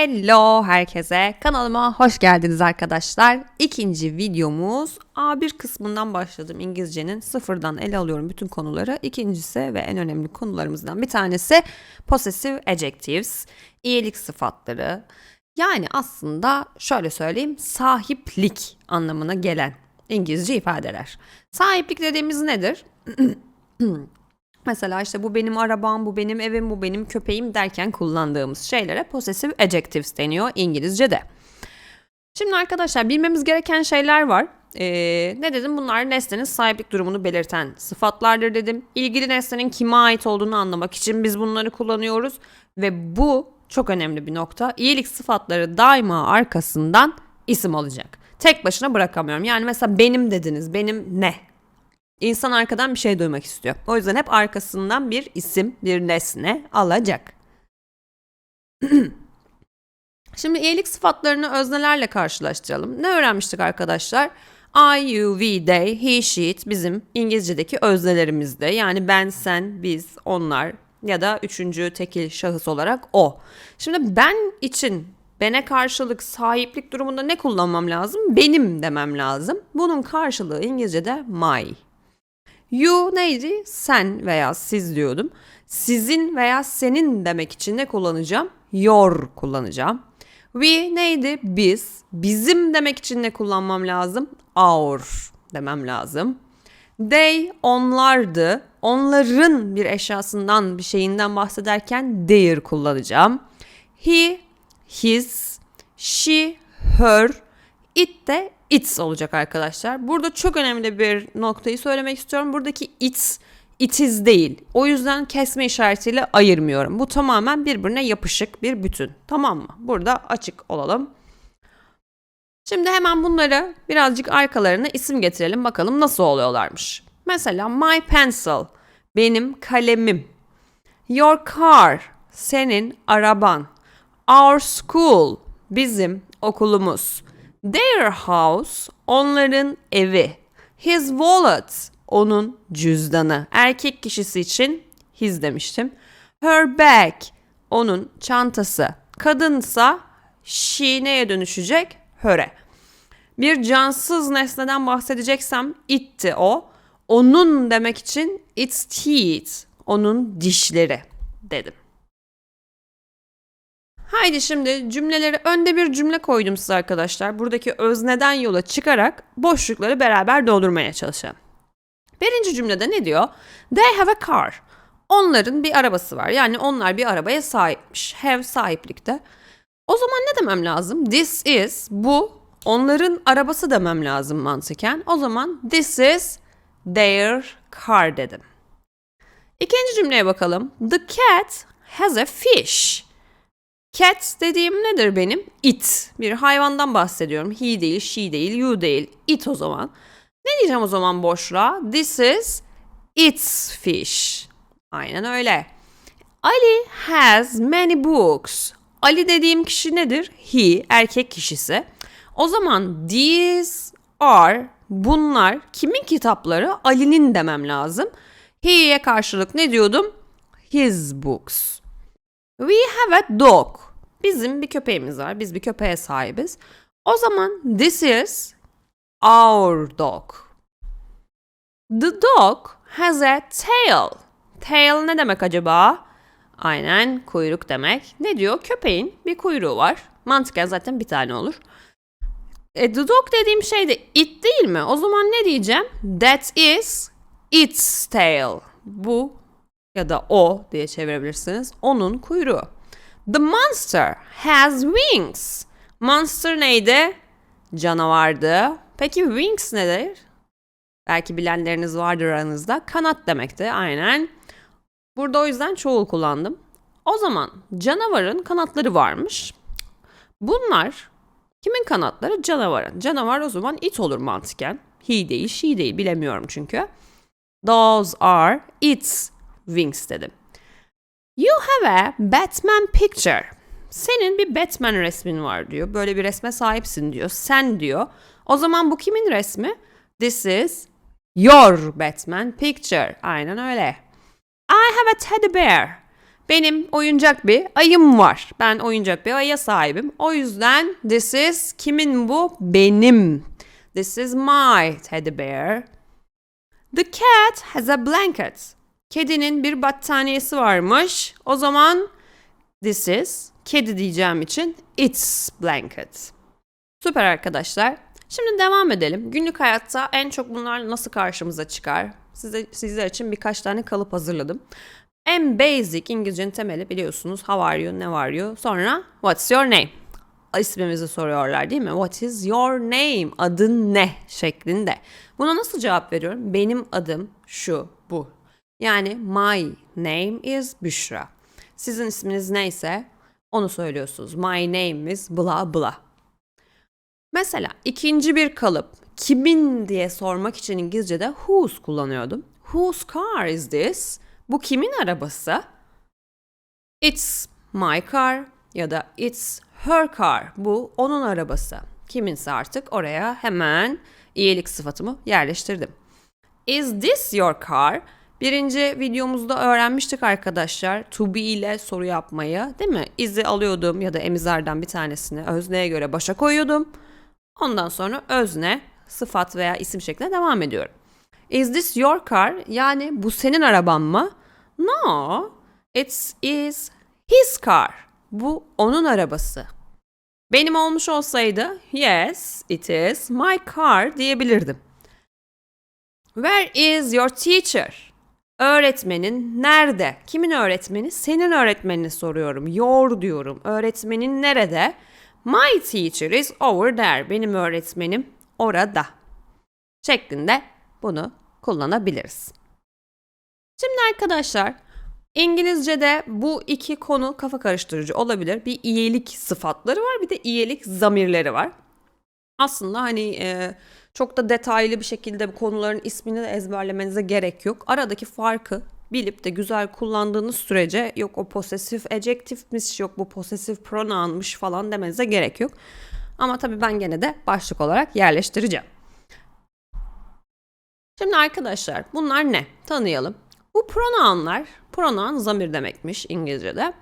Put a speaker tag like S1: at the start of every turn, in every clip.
S1: Hello herkese. Kanalıma hoş geldiniz arkadaşlar. İkinci videomuz A1 kısmından başladım İngilizcenin. Sıfırdan ele alıyorum bütün konuları. İkincisi ve en önemli konularımızdan bir tanesi possessive adjectives, iyilik sıfatları. Yani aslında şöyle söyleyeyim sahiplik anlamına gelen İngilizce ifadeler. Sahiplik dediğimiz nedir? Mesela işte bu benim arabam, bu benim evim, bu benim köpeğim derken kullandığımız şeylere possessive adjectives deniyor İngilizce'de. Şimdi arkadaşlar bilmemiz gereken şeyler var. Ee, ne dedim? Bunlar nesnenin sahiplik durumunu belirten sıfatlardır dedim. İlgili nesnenin kime ait olduğunu anlamak için biz bunları kullanıyoruz. Ve bu çok önemli bir nokta. İyilik sıfatları daima arkasından isim alacak. Tek başına bırakamıyorum. Yani mesela benim dediniz. Benim ne? İnsan arkadan bir şey duymak istiyor. O yüzden hep arkasından bir isim, bir nesne alacak. Şimdi iyilik sıfatlarını öznelerle karşılaştıralım. Ne öğrenmiştik arkadaşlar? I, you, we, they, he, she, it bizim İngilizce'deki öznelerimizde. Yani ben, sen, biz, onlar ya da üçüncü tekil şahıs olarak o. Şimdi ben için bene karşılık sahiplik durumunda ne kullanmam lazım? Benim demem lazım. Bunun karşılığı İngilizce'de my. You neydi? Sen veya siz diyordum. Sizin veya senin demek için ne kullanacağım? Your kullanacağım. We neydi? Biz. Bizim demek için ne kullanmam lazım? Our demem lazım. They onlardı. Onların bir eşyasından, bir şeyinden bahsederken their kullanacağım. He, his, she, her, it de its olacak arkadaşlar. Burada çok önemli bir noktayı söylemek istiyorum. Buradaki its itiz değil. O yüzden kesme işaretiyle ayırmıyorum. Bu tamamen birbirine yapışık bir bütün. Tamam mı? Burada açık olalım. Şimdi hemen bunları birazcık arkalarına isim getirelim bakalım nasıl oluyorlarmış. Mesela my pencil benim kalemim. Your car senin araban. Our school bizim okulumuz. Their house onların evi. His wallet onun cüzdanı. Erkek kişisi için his demiştim. Her bag onun çantası. Kadınsa she neye dönüşecek? Her'e. Bir cansız nesneden bahsedeceksem itti o. Onun demek için its teeth. Onun dişleri dedim. Haydi şimdi cümleleri önde bir cümle koydum size arkadaşlar. Buradaki özneden yola çıkarak boşlukları beraber doldurmaya çalışalım. Birinci cümlede ne diyor? They have a car. Onların bir arabası var. Yani onlar bir arabaya sahipmiş. Have sahiplikte. O zaman ne demem lazım? This is bu onların arabası demem lazım mantıken. O zaman this is their car dedim. İkinci cümleye bakalım. The cat has a fish. Cat dediğim nedir benim? It. Bir hayvandan bahsediyorum. He değil, she değil, you değil. It o zaman. Ne diyeceğim o zaman boşluğa? This is its fish. Aynen öyle. Ali has many books. Ali dediğim kişi nedir? He, erkek kişisi. O zaman these are, bunlar kimin kitapları? Ali'nin demem lazım. He'ye karşılık ne diyordum? His books. We have a dog. Bizim bir köpeğimiz var. Biz bir köpeğe sahibiz. O zaman this is our dog. The dog has a tail. Tail ne demek acaba? Aynen kuyruk demek. Ne diyor? Köpeğin bir kuyruğu var. Mantıken zaten bir tane olur. E, the dog dediğim şey de it değil mi? O zaman ne diyeceğim? That is its tail. Bu ya da o diye çevirebilirsiniz. Onun kuyruğu. The monster has wings. Monster neydi? Canavardı. Peki wings nedir? Belki bilenleriniz vardır aranızda. Kanat demekti aynen. Burada o yüzden çoğul kullandım. O zaman canavarın kanatları varmış. Bunlar kimin kanatları? Canavarın. Canavar o zaman it olur mantıken. He değil, she değil bilemiyorum çünkü. Those are its wings dedim. You have a Batman picture. Senin bir Batman resmin var diyor. Böyle bir resme sahipsin diyor. Sen diyor. O zaman bu kimin resmi? This is your Batman picture. Aynen öyle. I have a teddy bear. Benim oyuncak bir ayım var. Ben oyuncak bir aya sahibim. O yüzden this is kimin bu? Benim. This is my teddy bear. The cat has a blanket. Kedinin bir battaniyesi varmış. O zaman this is kedi diyeceğim için its blanket. Süper arkadaşlar. Şimdi devam edelim. Günlük hayatta en çok bunlar nasıl karşımıza çıkar? Size, sizler için birkaç tane kalıp hazırladım. En basic İngilizcenin temeli biliyorsunuz. How are you, ne are you? Sonra what's your name? İsmimizi soruyorlar değil mi? What is your name? Adın ne? şeklinde. Buna nasıl cevap veriyorum? Benim adım şu, bu. Yani my name is Büşra. Sizin isminiz neyse onu söylüyorsunuz. My name is bla bla. Mesela ikinci bir kalıp kimin diye sormak için İngilizce'de whose kullanıyordum. Whose car is this? Bu kimin arabası? It's my car ya da it's her car. Bu onun arabası. Kiminse artık oraya hemen iyilik sıfatımı yerleştirdim. Is this your car? Birinci videomuzda öğrenmiştik arkadaşlar to be ile soru yapmayı değil mi? Is'i alıyordum ya da emizardan bir tanesini özneye göre başa koyuyordum. Ondan sonra özne, sıfat veya isim şeklinde devam ediyorum. Is this your car? Yani bu senin araban mı? No, it is his car. Bu onun arabası. Benim olmuş olsaydı yes, it is my car diyebilirdim. Where is your teacher? Öğretmenin nerede? Kimin öğretmeni? Senin öğretmenini soruyorum. Your diyorum. Öğretmenin nerede? My teacher is over there. Benim öğretmenim orada. Şeklinde bunu kullanabiliriz. Şimdi arkadaşlar İngilizce'de bu iki konu kafa karıştırıcı olabilir. Bir iyilik sıfatları var bir de iyilik zamirleri var. Aslında hani e, çok da detaylı bir şekilde bu konuların ismini de ezberlemenize gerek yok. Aradaki farkı bilip de güzel kullandığınız sürece yok o posesif adjektifmiş yok bu posesif pronounmış falan demenize gerek yok. Ama tabii ben gene de başlık olarak yerleştireceğim. Şimdi arkadaşlar bunlar ne? Tanıyalım. Bu pronounlar, pronoun zamir demekmiş İngilizce'de.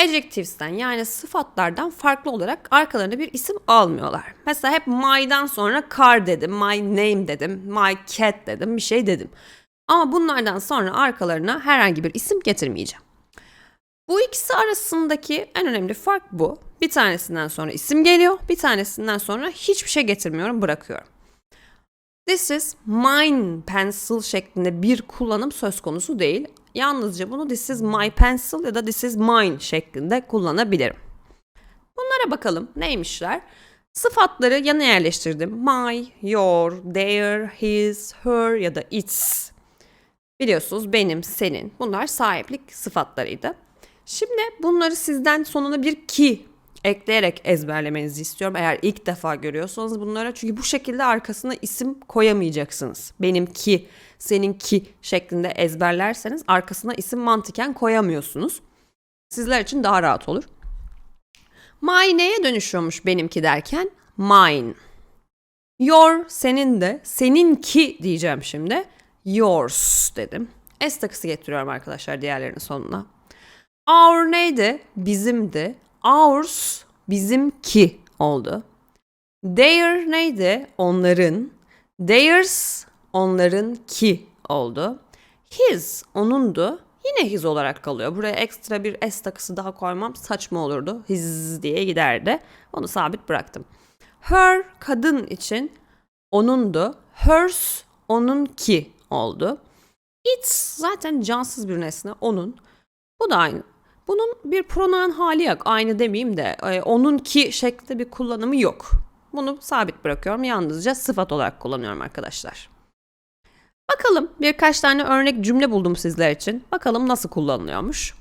S1: Adjectives'ten yani sıfatlardan farklı olarak arkalarına bir isim almıyorlar. Mesela hep my'dan sonra car dedim, my name dedim, my cat dedim, bir şey dedim. Ama bunlardan sonra arkalarına herhangi bir isim getirmeyeceğim. Bu ikisi arasındaki en önemli fark bu. Bir tanesinden sonra isim geliyor, bir tanesinden sonra hiçbir şey getirmiyorum, bırakıyorum. This is mine pencil şeklinde bir kullanım söz konusu değil. Yalnızca bunu this is my pencil ya da this is mine şeklinde kullanabilirim. Bunlara bakalım neymişler? Sıfatları yana yerleştirdim. My, your, their, his, her ya da its. Biliyorsunuz benim, senin. Bunlar sahiplik sıfatlarıydı. Şimdi bunları sizden sonuna bir ki ekleyerek ezberlemenizi istiyorum. Eğer ilk defa görüyorsanız bunlara çünkü bu şekilde arkasına isim koyamayacaksınız. Benimki, seninki şeklinde ezberlerseniz arkasına isim mantıken koyamıyorsunuz. Sizler için daha rahat olur. My dönüşüyormuş benimki derken? Mine. Your senin de, seninki diyeceğim şimdi. Yours dedim. S takısı getiriyorum arkadaşlar diğerlerinin sonuna. Our neydi? Bizimdi. Ours bizimki oldu. Their neydi? Onların. Theirs onların ki oldu. His onundu. Yine his olarak kalıyor. Buraya ekstra bir s takısı daha koymam saçma olurdu. His diye giderdi. Onu sabit bıraktım. Her kadın için onundu. Hers onun ki oldu. It's zaten cansız bir nesne onun. Bu da aynı. Bunun bir pronoun hali yok. Aynı demeyeyim de e, onun ki şeklinde bir kullanımı yok. Bunu sabit bırakıyorum. Yalnızca sıfat olarak kullanıyorum arkadaşlar. Bakalım birkaç tane örnek cümle buldum sizler için. Bakalım nasıl kullanılıyormuş.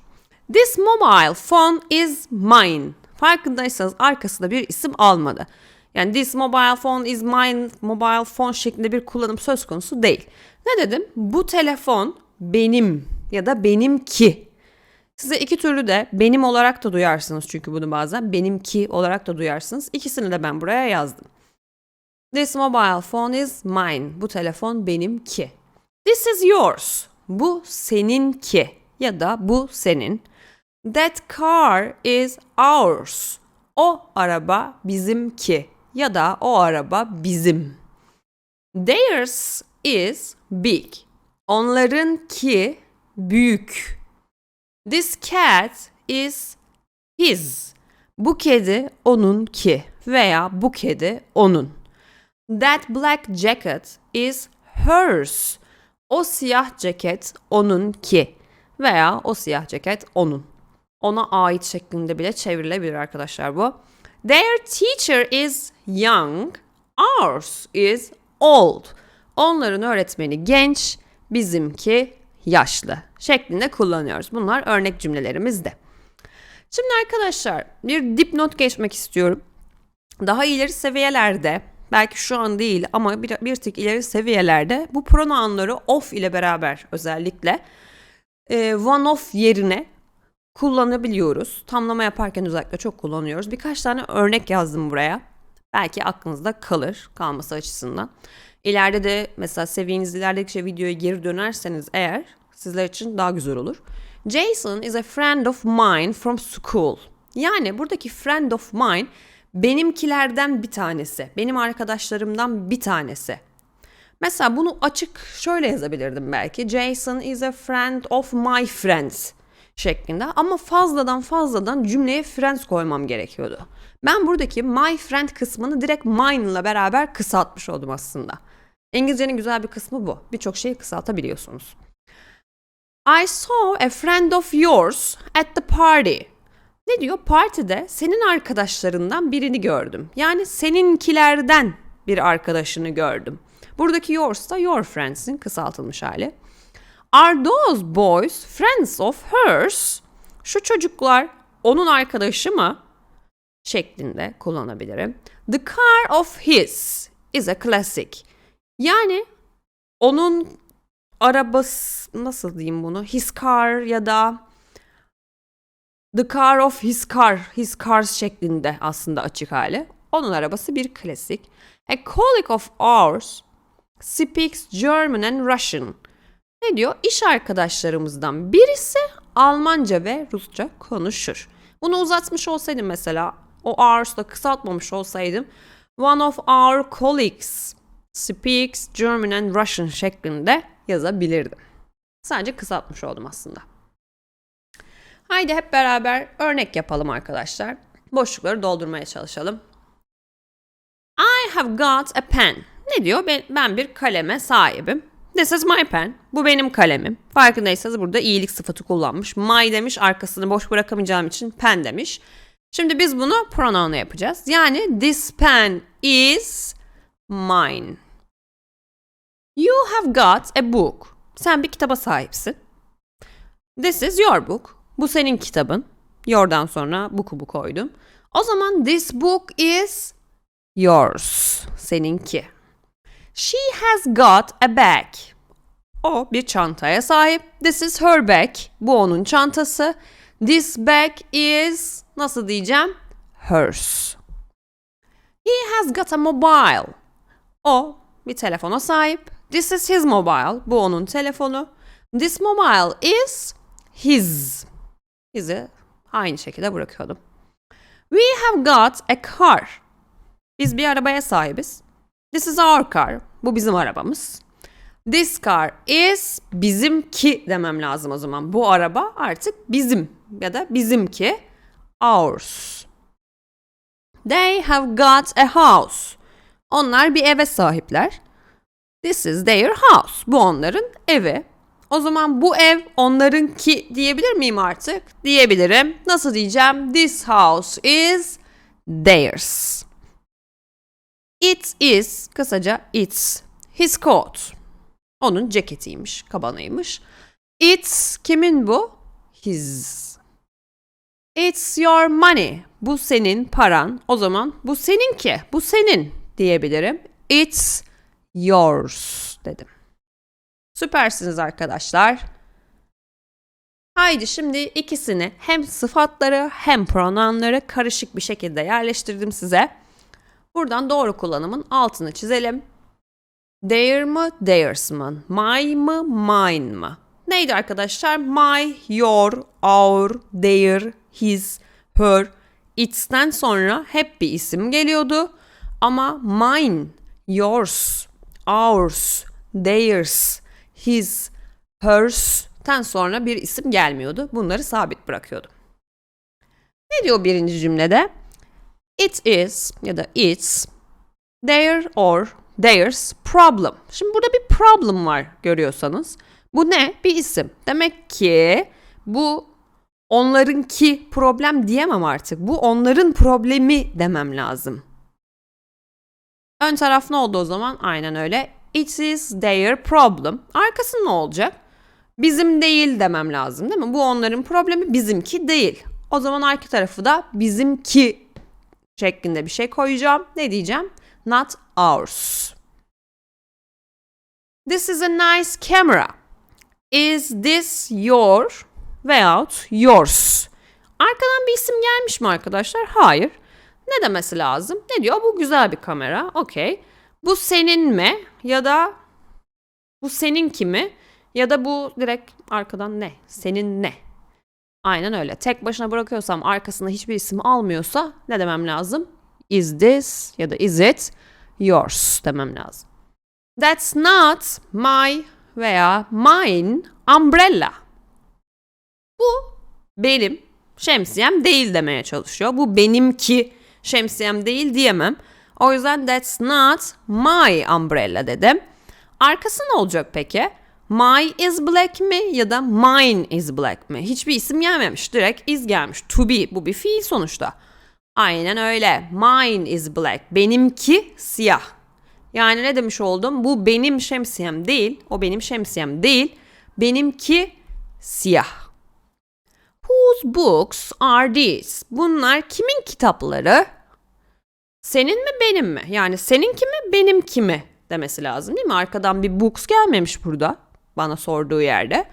S1: This mobile phone is mine. Farkındaysanız arkasında bir isim almadı. Yani this mobile phone is mine, mobile phone şeklinde bir kullanım söz konusu değil. Ne dedim? Bu telefon benim ya da benimki Size iki türlü de benim olarak da duyarsınız çünkü bunu bazen benimki olarak da duyarsınız. İkisini de ben buraya yazdım. This mobile phone is mine. Bu telefon benimki. This is yours. Bu seninki ya da bu senin. That car is ours. O araba bizimki ya da o araba bizim. Theirs is big. Onlarınki büyük. This cat is his. Bu kedi onunki veya bu kedi onun. That black jacket is hers. O siyah ceket onunki veya o siyah ceket onun. Ona ait şeklinde bile çevrilebilir arkadaşlar bu. Their teacher is young, ours is old. Onların öğretmeni genç, bizimki yaşlı şeklinde kullanıyoruz. Bunlar örnek cümlelerimizde. Şimdi arkadaşlar bir dipnot geçmek istiyorum. Daha ileri seviyelerde belki şu an değil ama bir, bir tık ileri seviyelerde bu pronounları of ile beraber özellikle e, one of yerine kullanabiliyoruz. Tamlama yaparken özellikle çok kullanıyoruz. Birkaç tane örnek yazdım buraya. Belki aklınızda kalır kalması açısından. İleride de mesela seviyeniz ilerledikçe videoya geri dönerseniz eğer sizler için daha güzel olur. Jason is a friend of mine from school. Yani buradaki friend of mine benimkilerden bir tanesi. Benim arkadaşlarımdan bir tanesi. Mesela bunu açık şöyle yazabilirdim belki. Jason is a friend of my friends şeklinde ama fazladan fazladan cümleye friends koymam gerekiyordu. Ben buradaki my friend kısmını direkt mine ile beraber kısaltmış oldum aslında. İngilizcenin güzel bir kısmı bu. Birçok şeyi kısaltabiliyorsunuz. I saw a friend of yours at the party. Ne diyor? Partide senin arkadaşlarından birini gördüm. Yani seninkilerden bir arkadaşını gördüm. Buradaki yours da your friends'in kısaltılmış hali. Are those boys friends of hers? Şu çocuklar onun arkadaşı mı? Şeklinde kullanabilirim. The car of his is a classic. Yani onun arabası nasıl diyeyim bunu? His car ya da the car of his car, his cars şeklinde aslında açık hali. Onun arabası bir klasik. A colleague of ours speaks German and Russian. Ne diyor? İş arkadaşlarımızdan birisi Almanca ve Rusça konuşur. Bunu uzatmış olsaydım mesela, o ours'la kısaltmamış olsaydım, one of our colleagues speaks German and Russian şeklinde yazabilirdim. Sadece kısaltmış oldum aslında. Haydi hep beraber örnek yapalım arkadaşlar. Boşlukları doldurmaya çalışalım. I have got a pen. Ne diyor? Ben, ben bir kaleme sahibim. This is my pen. Bu benim kalemim. Farkındaysanız burada iyilik sıfatı kullanmış. My demiş arkasını boş bırakamayacağım için pen demiş. Şimdi biz bunu pronounla yapacağız. Yani this pen is mine. You have got a book. Sen bir kitaba sahipsin. This is your book. Bu senin kitabın. Your'dan sonra book'u bu koydum. O zaman this book is yours. Seninki. She has got a bag. O bir çantaya sahip. This is her bag. Bu onun çantası. This bag is nasıl diyeceğim? Hers. He has got a mobile. O bir telefona sahip. This is his mobile. Bu onun telefonu. This mobile is his. His'i aynı şekilde bırakıyordum. We have got a car. Biz bir arabaya sahibiz. This is our car. Bu bizim arabamız. This car is bizimki demem lazım o zaman. Bu araba artık bizim ya da bizimki. Ours. They have got a house. Onlar bir eve sahipler. This is their house. Bu onların evi. O zaman bu ev onlarınki diyebilir miyim artık? Diyebilirim. Nasıl diyeceğim? This house is theirs. It is kısaca it's his coat. Onun ceketiymiş, kabanıymış. It's kimin bu? His. It's your money. Bu senin paran. O zaman bu seninki. Bu senin diyebilirim. It's yours dedim. Süpersiniz arkadaşlar. Haydi şimdi ikisini hem sıfatları hem pronounları karışık bir şekilde yerleştirdim size. Buradan doğru kullanımın altını çizelim. Their mı, theirs mı? My mı, mine mı? neydi arkadaşlar? My, your, our, their, his, her, its'ten sonra hep bir isim geliyordu. Ama mine, yours, ours, theirs, his, hers'ten sonra bir isim gelmiyordu. Bunları sabit bırakıyordum. Ne diyor birinci cümlede? It is ya da it's their or theirs problem. Şimdi burada bir problem var görüyorsanız. Bu ne? Bir isim. Demek ki bu onlarınki problem diyemem artık. Bu onların problemi demem lazım. Ön taraf ne oldu o zaman? Aynen öyle. It is their problem. Arkası ne olacak? Bizim değil demem lazım değil mi? Bu onların problemi bizimki değil. O zaman arka tarafı da bizimki şeklinde bir şey koyacağım. Ne diyeceğim? Not ours. This is a nice camera. Is this your veyahut yours? Arkadan bir isim gelmiş mi arkadaşlar? Hayır. Ne demesi lazım? Ne diyor? Bu güzel bir kamera. Okey. Bu senin mi? Ya da bu senin kimi? Ya da bu direkt arkadan ne? Senin ne? Aynen öyle. Tek başına bırakıyorsam arkasında hiçbir isim almıyorsa ne demem lazım? Is this ya da is it yours demem lazım. That's not my veya mine umbrella. Bu benim şemsiyem değil demeye çalışıyor. Bu benimki şemsiyem değil diyemem. O yüzden that's not my umbrella dedim. Arkası ne olacak peki? My is black mi ya da mine is black mi? Hiçbir isim gelmemiş. Direkt is gelmiş. To be bu bir fiil sonuçta. Aynen öyle. Mine is black. Benimki siyah. Yani ne demiş oldum? Bu benim şemsiyem değil. O benim şemsiyem değil. Benimki siyah. Whose books are these? Bunlar kimin kitapları? Senin mi benim mi? Yani seninki mi benimki mi demesi lazım değil mi? Arkadan bir books gelmemiş burada bana sorduğu yerde.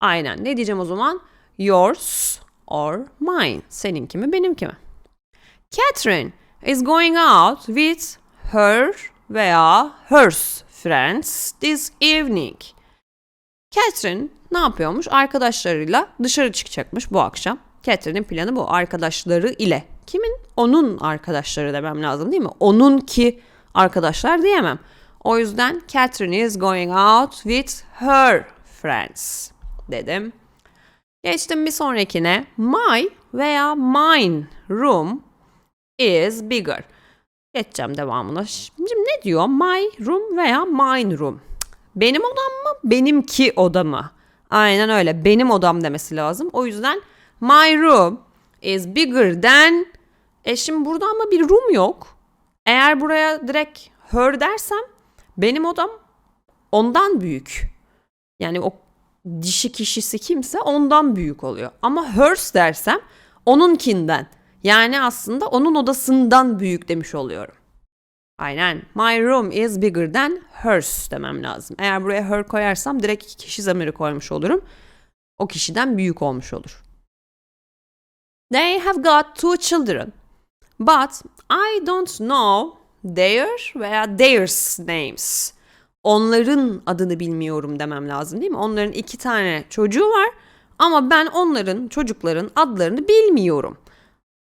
S1: Aynen ne diyeceğim o zaman? Yours or mine. Seninki mi benimki mi? Catherine is going out with her veya hers friends this evening. Catherine ne yapıyormuş? Arkadaşlarıyla dışarı çıkacakmış bu akşam. Catherine'in planı bu. Arkadaşları ile. Kimin? Onun arkadaşları demem lazım değil mi? Onun ki arkadaşlar diyemem. O yüzden Catherine is going out with her friends dedim. Geçtim bir sonrakine. My veya mine room is bigger. Geçeceğim devamına. Şimdi ne diyor? My room veya mine room. Benim odam mı? Benimki oda mı? Aynen öyle. Benim odam demesi lazım. O yüzden my room is bigger than e şimdi burada ama bir room yok. Eğer buraya direkt her dersem benim odam ondan büyük. Yani o dişi kişisi kimse ondan büyük oluyor. Ama hers dersem onunkinden. Yani aslında onun odasından büyük demiş oluyorum. Aynen. My room is bigger than hers demem lazım. Eğer buraya her koyarsam direkt kişi zamiri koymuş olurum. O kişiden büyük olmuş olur. They have got two children. But I don't know their veya theirs names. Onların adını bilmiyorum demem lazım değil mi? Onların iki tane çocuğu var ama ben onların çocukların adlarını bilmiyorum.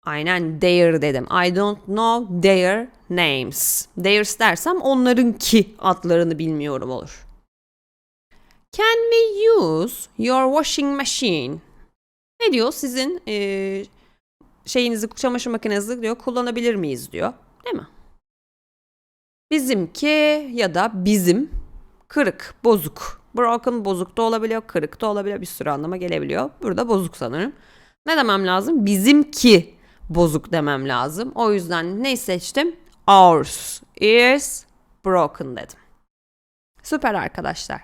S1: Aynen their dedim. I don't know their names. Theirs dersem onlarınki adlarını bilmiyorum olur. Can we use your washing machine? Ne diyor? Sizin e, şeyinizi, çamaşır makinenizi diyor kullanabilir miyiz diyor. Değil mi? Bizimki ya da bizim kırık, bozuk. Broken bozuk da olabiliyor, kırık da olabiliyor. Bir sürü anlama gelebiliyor. Burada bozuk sanırım. Ne demem lazım? Bizimki bozuk demem lazım. O yüzden ne seçtim? Ours is broken dedim. Süper arkadaşlar.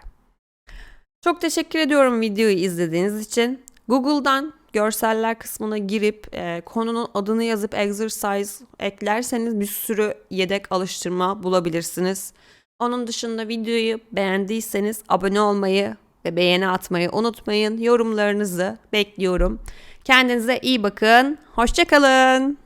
S1: Çok teşekkür ediyorum videoyu izlediğiniz için. Google'dan görseller kısmına girip e, konunun adını yazıp exercise eklerseniz bir sürü yedek alıştırma bulabilirsiniz. Onun dışında videoyu beğendiyseniz abone olmayı ve beğeni atmayı unutmayın. Yorumlarınızı bekliyorum. Kendinize iyi bakın. Hoşçakalın.